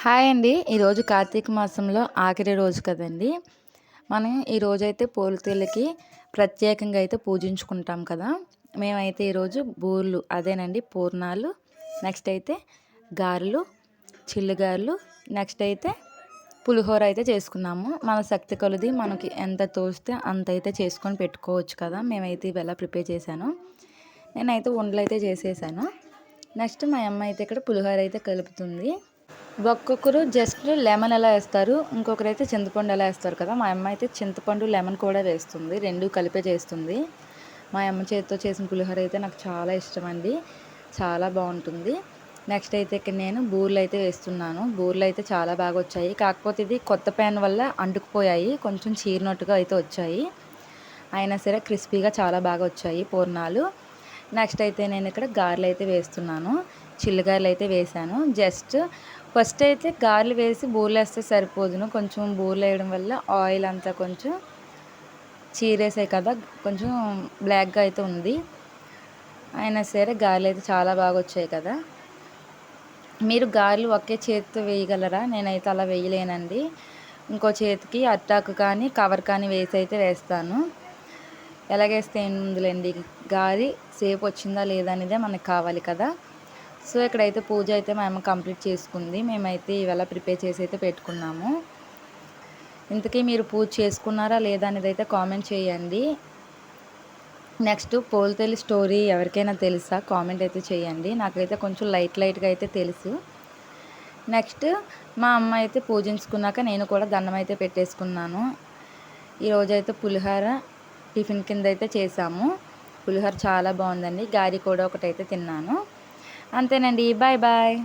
Hi అండి. ఈరోజు కార్తీక మాసంలో ఆఖరి రోజు కదండి. మనం ఈరోజైతే రోజైతే పోలితేళ్ళకి ప్రత్యేకంగా అయితే పూజించుకుంటాం కదా. మేమైతే ఈరోజు బూర్లు అదేనండి పూర్ణాలు నెక్స్ట్ అయితే గారెలు చిల్లుగారెలు నెక్స్ట్ అయితే పులిహోర అయితే చేసుకున్నాము. మన శక్తి కొలది మనకి ఎంత తోస్తే అంత అయితే చేసుకొని పెట్టుకోవచ్చు కదా. మేమైతే ఇవి ఎలా ప్రిపేర్ చేశాను. నేనైతే ఉండలు అయితే చేసేసాను. నెక్స్ట్ మా అమ్మ అయితే ఇక్కడ పులిహోర అయితే కలుపుతుంది. ఒక్కొక్కరు జస్ట్ లెమన్ ఎలా వేస్తారు ఇంకొకరు అయితే చింతపండు ఎలా వేస్తారు కదా మా అమ్మ అయితే చింతపండు లెమన్ కూడా వేస్తుంది రెండు కలిపే చేస్తుంది. మా అమ్మ చేతితో చేసిన పులిహోర అయితే నాకు చాలా ఇష్టం అండి చాలా బాగుంటుంది. నెక్స్ట్ అయితే ఇక్కడ నేను బూర్లు అయితే వేస్తున్నాను బూర్లు అయితే చాలా బాగా వచ్చాయి. కాకపోతే ఇది కొత్త ప్యాన్ వల్ల అంటుకుపోయాయి కొంచెం చీరినట్టుగా అయితే వచ్చాయి. అయినా సరే క్రిస్పీగా చాలా బాగా వచ్చాయి పూర్ణాలు. నెక్స్ట్ అయితే నేను ఇక్కడ గారెలు అయితే వేస్తున్నాను. చిల్లిగారెలు అయితే వేసాను జస్ట్ ఫస్ట్ అయితే గారెలు వేసి బూలేస్తే సరిపోదును. కొంచెం బూలు వేయడం వల్ల ఆయిల్ అంతా కొంచెం చీరేసాయి కదా కొంచెం బ్లాక్గా అయితే ఉంది. అయినా సరే గారెలు అయితే చాలా బాగా వచ్చాయి కదా. మీరు గారెలు ఒకే చేతితో వేయగలరా? నేనైతే అలా వేయలేనండి. ఇంకో చేతికి అట్టాకు కానీ కవర్ కానీ వేసి అయితే వేస్తాను. ఎలాగేస్తే ఏం ఉందిలేండి గారి సేపు వచ్చిందా లేదా అనేదే మనకు కావాలి కదా. సో ఇక్కడైతే పూజ అయితే మేము కంప్లీట్ చేసుకుంది. మేమైతే ఇవాళ ప్రిపేర్ చేసి అయితే పెట్టుకున్నాము. ఇంతకీ మీరు పూజ చేసుకున్నారా లేదా అనేది అయితే కామెంట్ చేయండి. నెక్స్ట్ పోల్తెలి స్టోరీ ఎవరికైనా తెలుసా? కామెంట్ అయితే చేయండి. నాకైతే కొంచెం లైట్ లైట్గా అయితే తెలుసు. నెక్స్ట్ మా అమ్మ అయితే పూజించుకున్నాక నేను కూడా దండం అయితే పెట్టేసుకున్నాను. అయితే పులిహోర టిఫిన్ కింద అయితే చేసాము పులిహోర చాలా బాగుందండి. గారి కూడా ఒకటైతే తిన్నాను. అంతేనండి బాయ్ బాయ్.